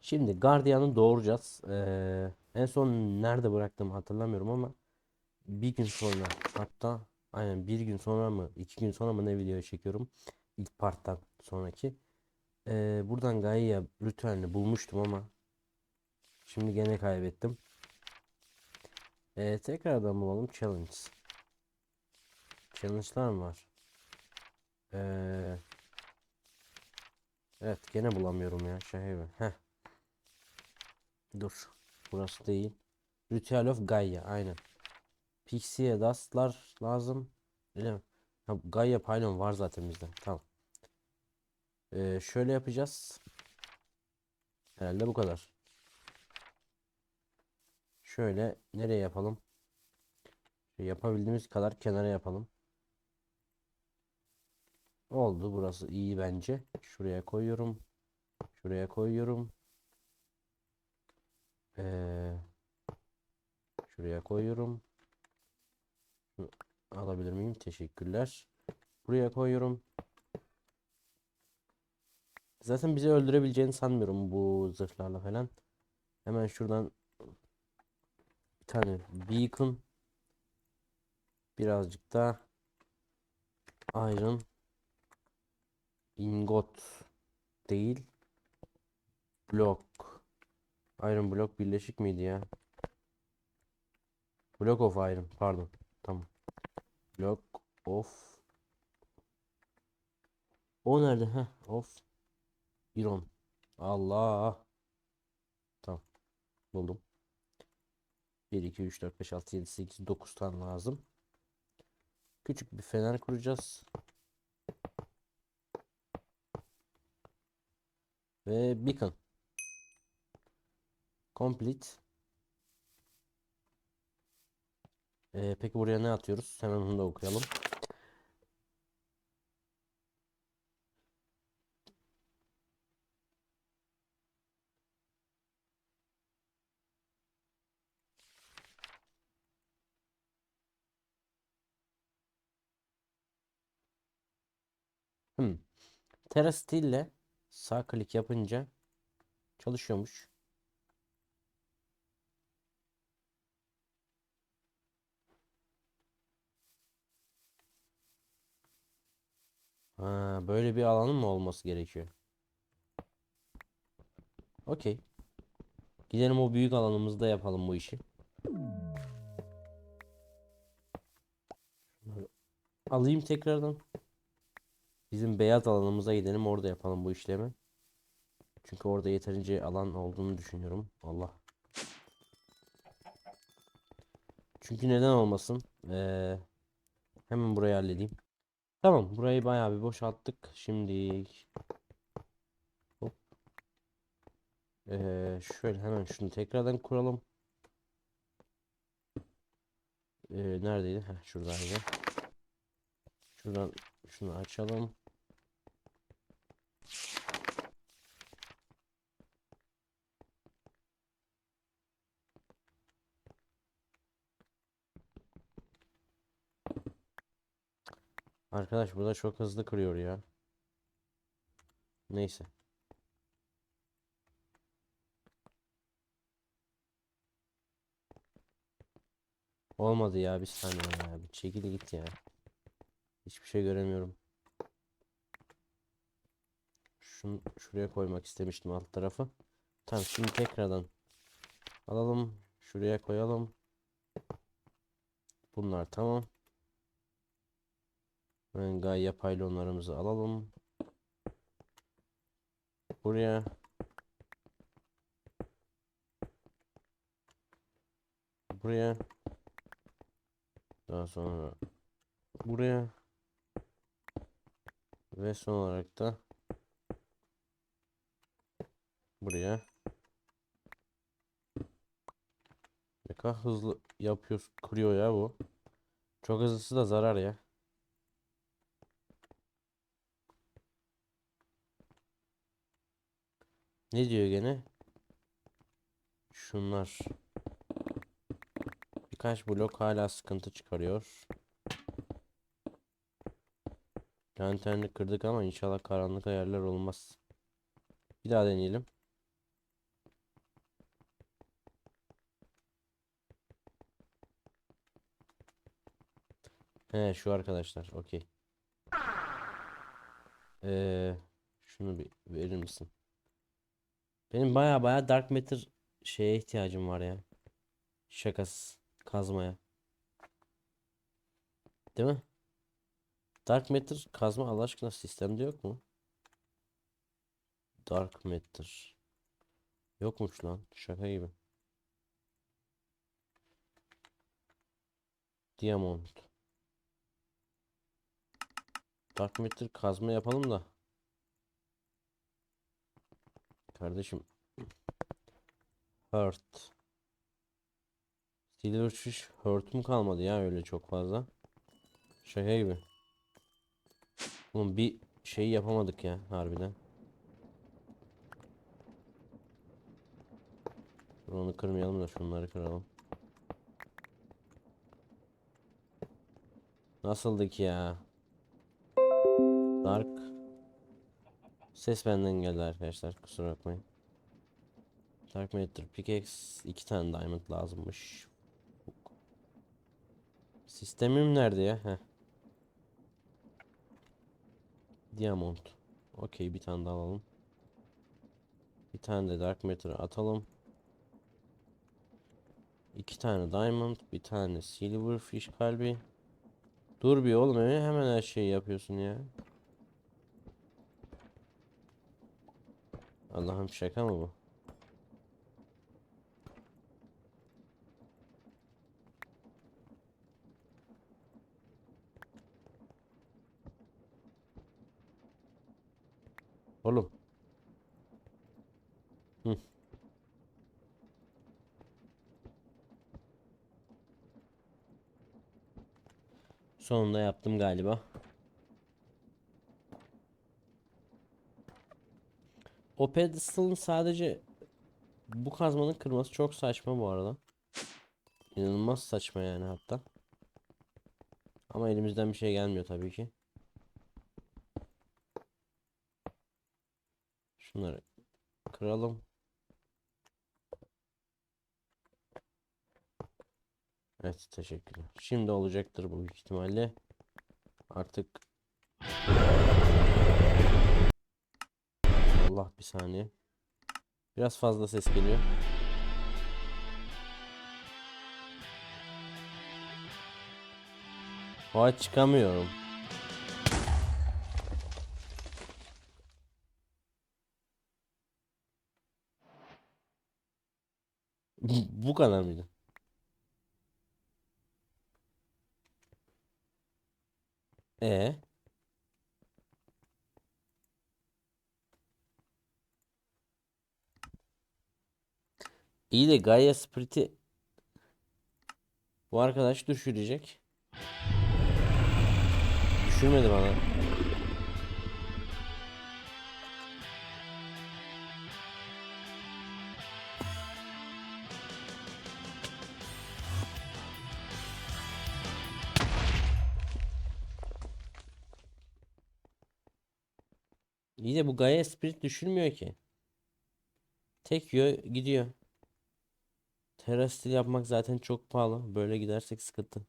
Şimdi gardiyanı doğuracağız. Ee, en son nerede bıraktığımı hatırlamıyorum ama bir gün sonra hatta aynen bir gün sonra mı iki gün sonra mı ne video çekiyorum ilk parttan sonraki. Ee, buradan Gaia ritüelini bulmuştum ama şimdi gene kaybettim. Ee, tekrardan bulalım challenge. Challenge'lar mı var? Ee, evet gene bulamıyorum ya gibi. Heh. Dur. Burası değil. Ritual of Gaia. Aynen. Pixie Dust'lar lazım. Öyle mi? Ha, Gaia Pylon var zaten bizde. Tamam. Ee, şöyle yapacağız. Herhalde bu kadar. Şöyle nereye yapalım? Yapabildiğimiz kadar kenara yapalım. Oldu. Burası iyi bence. Şuraya koyuyorum. Şuraya koyuyorum. Ee, şuraya koyuyorum. Alabilir miyim? Teşekkürler. Buraya koyuyorum. Zaten bizi öldürebileceğini sanmıyorum bu zırhlarla falan. Hemen şuradan bir tane beacon birazcık da iron ingot değil blok Iron Block birleşik miydi ya? Block of Iron pardon. Tamam. Block of O nerede? Heh, of Iron. Allah. Tamam. Buldum. 1 2 3 4 5 6 7 8 9 tane lazım. Küçük bir fener kuracağız. Ve beacon. Complete. Ee, peki buraya ne atıyoruz? Hemen onu da okuyalım. Hmm. Terasteel ile sağ klik yapınca çalışıyormuş. Ha, böyle bir alanın mı olması gerekiyor? Okey. Gidelim o büyük alanımızda yapalım bu işi. Alayım tekrardan. Bizim beyaz alanımıza gidelim orada yapalım bu işlemi. Çünkü orada yeterince alan olduğunu düşünüyorum. Allah. Çünkü neden olmasın? Ee, hemen burayı halledeyim. Tamam, burayı bayağı bir boşalttık. Şimdi hop. Ee, şöyle hemen şunu tekrardan kuralım. Ee, neredeydi? Heh, şuradaydı. Şuradan şunu açalım. Arkadaş burada çok hızlı kırıyor ya. Neyse. Olmadı ya bir saniye ya. Bir çekil git ya. Hiçbir şey göremiyorum. Şunu şuraya koymak istemiştim alt tarafı. Tamam şimdi tekrardan alalım. Şuraya koyalım. Bunlar tamam. Gaia paylonlarımızı alalım. Buraya. Buraya. Daha sonra buraya. Ve son olarak da buraya. Ne kadar hızlı yapıyor kuruyor ya bu. Çok hızlısı da zarar ya Ne diyor gene? Şunlar. Birkaç blok hala sıkıntı çıkarıyor. Lanterni kırdık ama inşallah karanlık yerler olmaz. Bir daha deneyelim. He şu arkadaşlar okey. Ee, şunu bir verir misin? Benim baya baya Dark Matter şeye ihtiyacım var ya. Şakasız kazmaya. Değil mi? Dark Matter kazma Allah aşkına sistemde yok mu? Dark Matter. Yokmuş lan. Şaka gibi. Diamond. Dark Matter kazma yapalım da. Kardeşim. Hurt. Silverfish Hurt'um kalmadı ya öyle çok fazla. Şaka gibi. Oğlum bir şey yapamadık ya harbiden. Onu kırmayalım da şunları kıralım. Nasıldı ki ya? Dark. Ses benden geldi arkadaşlar. Kusura bakmayın. Dark Matter Pickaxe iki tane diamond lazımmış. Sistemim nerede ya? Heh. Diamond. Okey bir tane daha alalım. Bir tane de Dark Matter atalım. İki tane Diamond, bir tane Silverfish kalbi. Dur bir oğlum hemen her şeyi yapıyorsun ya. Allah'ım şaka mı bu? Oğlum. Hı. Sonunda yaptım galiba. O pedestal'ın sadece bu kazmanın kırması çok saçma bu arada. İnanılmaz saçma yani hatta. Ama elimizden bir şey gelmiyor tabii ki. Şunları kıralım. Evet teşekkürler. Şimdi olacaktır bu ihtimalle. Artık Allah bir saniye. Biraz fazla ses geliyor. Oha çıkamıyorum. Bu kadar mıydı? E İyi de Gaia Spirit'i bu arkadaş düşürecek. Düşürmedi bana. İyi de bu Gaia Spirit düşürmüyor ki. Tek yiyor gidiyor. Terastil yapmak zaten çok pahalı. Böyle gidersek sıkıntı.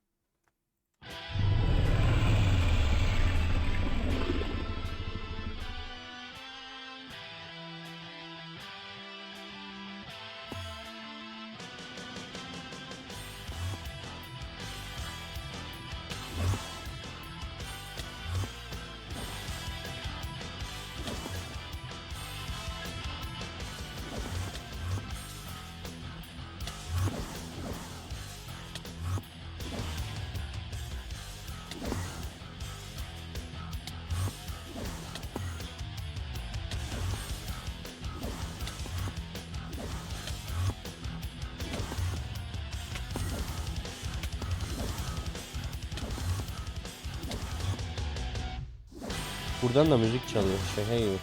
Buradan da müzik çalıyor. Şaka gibi.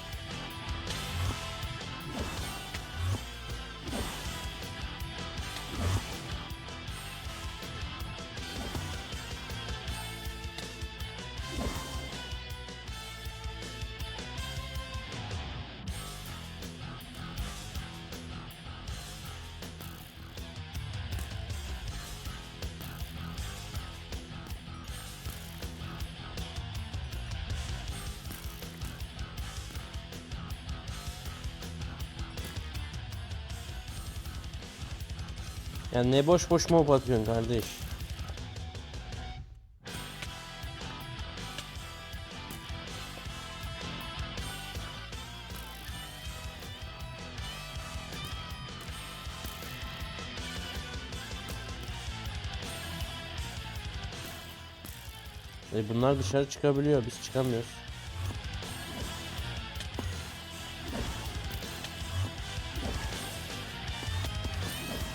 Ya ne boş boş mob atıyorsun kardeş. E bunlar dışarı çıkabiliyor, biz çıkamıyoruz.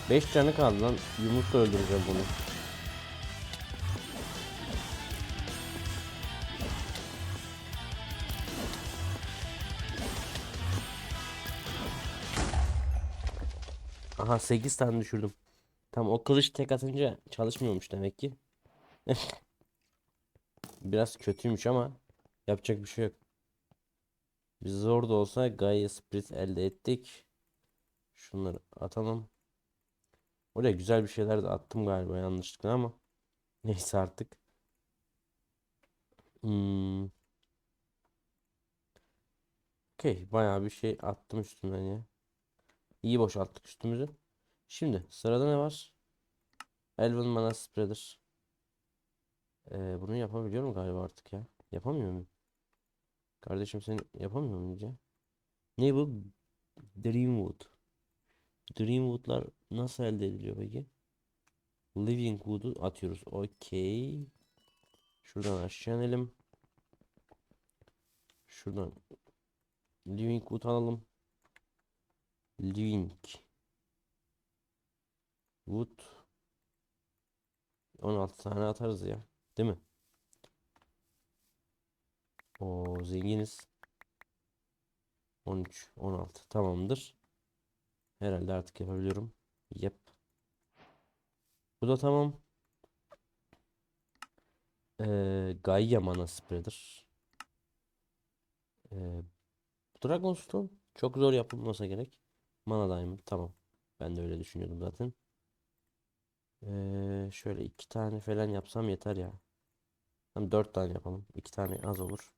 Beş canı kaldı lan. Yumrukla öldüreceğim bunu. Aha 8 tane düşürdüm. Tam o kılıç tek atınca çalışmıyormuş demek ki. Biraz kötüymüş ama yapacak bir şey yok. Biz zor da olsa Gaia Spirit elde ettik. Şunları atalım. Oraya güzel bir şeyler de attım galiba yanlışlıkla ama neyse artık. Hmm. Okey bayağı bir şey attım üstümden ya. İyi boşalttık üstümüzü. Şimdi sırada ne var? Elven Mana Spreader. Ee, bunu yapabiliyorum galiba artık ya. Yapamıyor muyum? Kardeşim sen yapamıyor muyum ya? Ne bu? Dreamwood. Dreamwood'lar nasıl elde ediliyor peki? Living Wood'u atıyoruz. Okey. Şuradan aşağı inelim. Şuradan Living Wood alalım. Living Wood 16 tane atarız ya. Değil mi? O zenginiz. 13, 16 tamamdır. Herhalde artık yapabiliyorum. Yep. Bu da tamam. Ee, Gaia Mana Spreader. Ee, Dragonstone çok zor yapılmasa gerek. Mana Diamond tamam. Ben de öyle düşünüyordum zaten. Ee, şöyle iki tane falan yapsam yeter ya. Tam dört tane yapalım. İki tane az olur.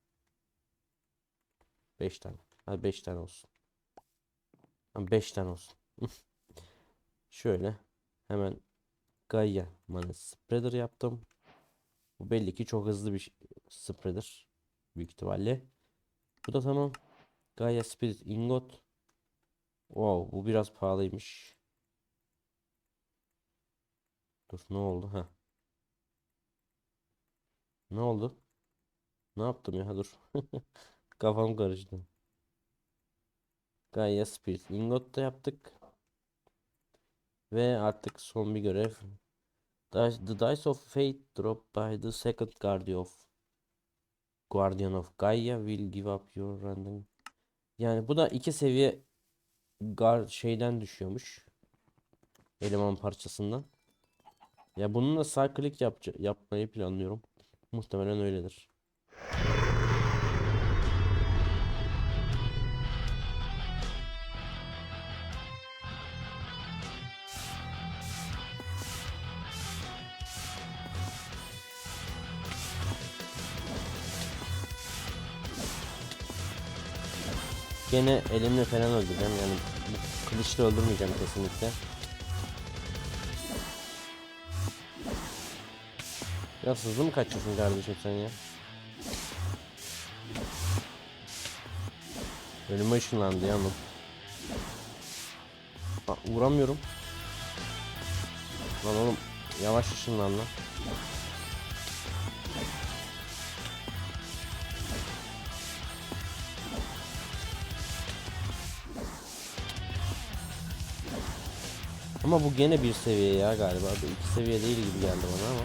Beş tane. Hadi beş tane olsun. Tamam beş tane olsun. Şöyle hemen Gaia Mana Spreader yaptım. Bu belli ki çok hızlı bir spreader. Büyük ihtimalle. Bu da tamam. Gaia Spirit Ingot. Wow bu biraz pahalıymış. Dur ne oldu ha? Ne oldu? Ne yaptım ya dur. Kafam karıştı. Gaia Spirit Ingot da yaptık. Ve artık son bir görev. The Dice of Fate drop by the second guardian of Guardian of Gaia will give up your random. Yani bu da iki seviye gar şeyden düşüyormuş. Eleman parçasından. Ya bununla klik yapca yapmayı planlıyorum. Muhtemelen öyledir. Gene elimle falan öldüreceğim yani kılıçla öldürmeyeceğim kesinlikle. Ya hızlı mı kaçıyorsun kardeşim sen ya? Önüme ışınlandı ya ama. Bak vuramıyorum. Lan oğlum yavaş ışınlan lan. Ama bu gene bir seviye ya galiba. Bu iki seviye değil gibi geldi bana ama.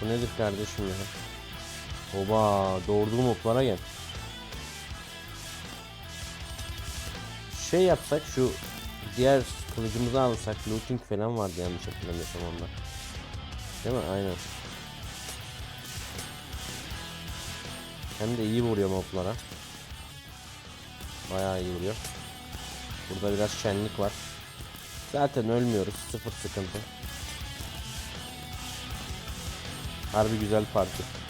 Bu nedir kardeşim ya? Oba doğurduğum oklara gel. Şey yapsak şu diğer kılıcımızı alsak looting falan vardı yanlış hatırlamıyorsam onda. Değil mi? Aynen. Hem de iyi vuruyor moblara. Bayağı iyi vuruyor. Burada biraz şenlik var. Zaten ölmüyoruz. Sıfır sıkıntı. Harbi güzel parti.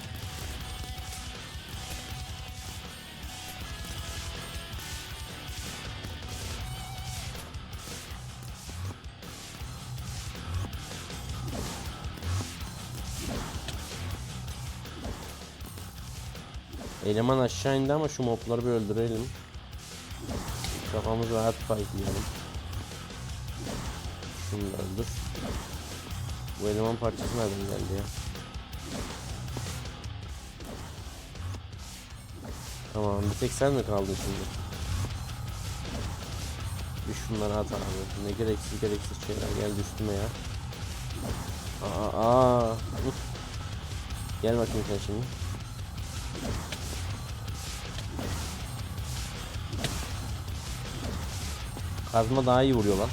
Eleman aşağı indi ama şu mobları bir öldürelim. Kafamız rahat fightlayalım. Şunu da öldür. Bu eleman parçası nereden geldi ya? Tamam bir tek sen mi kaldın şimdi? Bir şunları at abi. Ne gereksiz gereksiz şeyler geldi üstüme ya. Aa, aa. Gel bakayım sen şimdi. Kazma daha iyi vuruyor lan.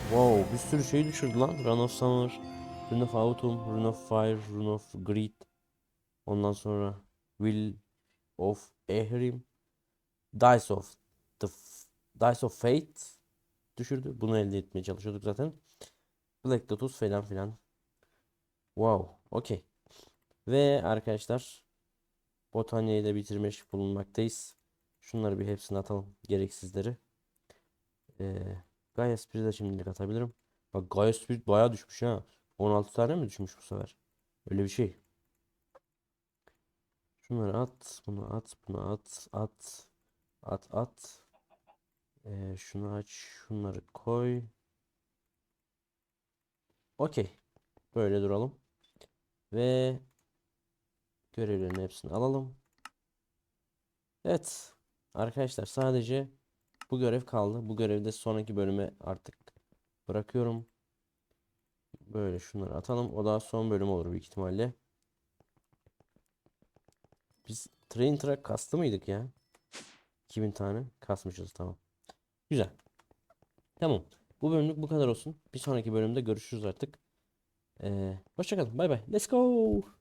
Wow, bir sürü şey düşürdü lan. Run of Summer, Rune of Autumn, Rune of Fire, Rune of Greed. Ondan sonra Will of Ehrim, Dice of the Dice of Fate düşürdü. Bunu elde etmeye çalışıyorduk zaten. Black Lotus falan filan. Wow, okey. Ve arkadaşlar Botanya'yı da bitirmiş bulunmaktayız. Şunları bir hepsini atalım. Gereksizleri. Ee, Gaia Spirit'i de şimdilik atabilirim. Bak Gaia Spirit bayağı düşmüş ha. 16 tane mi düşmüş bu sefer? Öyle bir şey. Şunları at. Bunu at. Bunu at. At. At at. Ee, şunu aç. Şunları koy. Okey. Böyle duralım. Ve görevlerin hepsini alalım. Evet. Arkadaşlar sadece bu görev kaldı. Bu görevi de sonraki bölüme artık bırakıyorum. Böyle şunları atalım. O da son bölüm olur büyük ihtimalle. Biz train track kastı mıydık ya? 2000 tane kasmışız tamam. Güzel. Tamam. Bu bölümlük bu kadar olsun. Bir sonraki bölümde görüşürüz artık. Ee, hoşça kalın. Bay bay. Let's go.